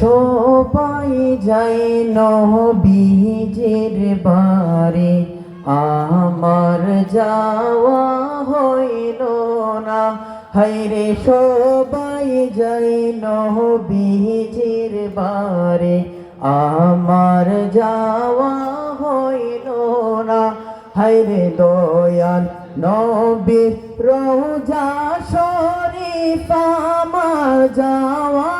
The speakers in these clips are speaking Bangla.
সবাই যায় নবীজের বারে, আমার যাওয়া হইল না। হাইরে সবাই যায় নবীজের বারে, আমার যাওয়া হইল না। হাইরে দয়াল নবীর রোজা শরীফ, আমার যাওয়া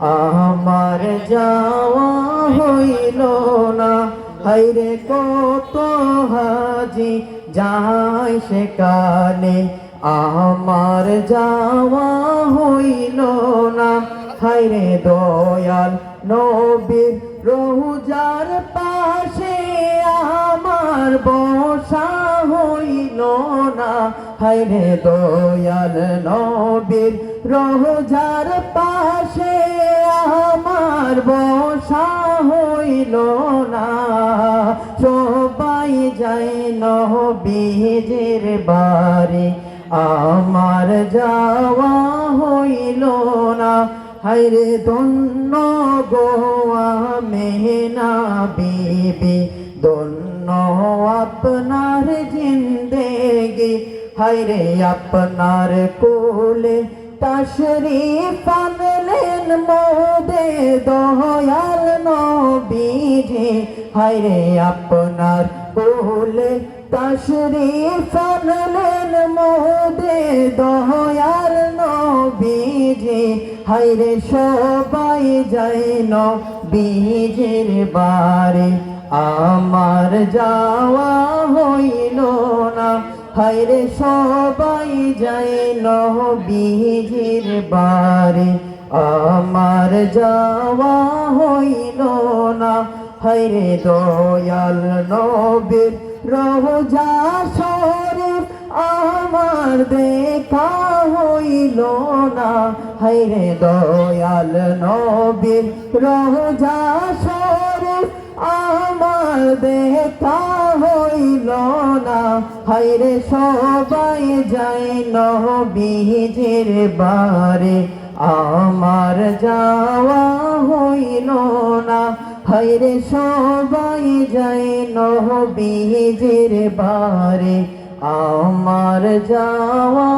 আমার যাওয়া হইল না। হাইরে কত হাজি যাই সেখানে। আমার যাওয়া হইল না। হাইরে দয়াল নবীর রোজার পাশে আমার বসা হইল না। হাইরে দয়াল নবীর রোজার পাশে আমার বসা হইল না। সবাই যাই নবীজের বাড়ি। আমার যাওয়া হইল না। হাইরে ধন্য গোয়া মেহনা বিবি। ধন্য আপনার জিন্দেগি। হাইরে আপনার কোলে তশরিফ আনলেন মোদে দয়াল নবীজি। হাইরে আপনার কোলে তশরিফ আনলেন মোদে দয়াল নবীজি। হাইরে সবাই যাই নবীজির বারে আমার যাওয়া হইল না হাইরে সবাই যাই নবীজির বারে। আমার যাওয়া হইল না। হাইরে দয়াল নবীর রোজা শরীফ আমার দেখা হইল না। হাইরে দয়াল নবীর রোজা শরীফ আমার দেখা হইল না। হাইরে সবাই যাই নবীজির বারে, আমার যাওয়া হইল না। হাইরে সবাই যাই নবীজির বারে, আমার যাওয়া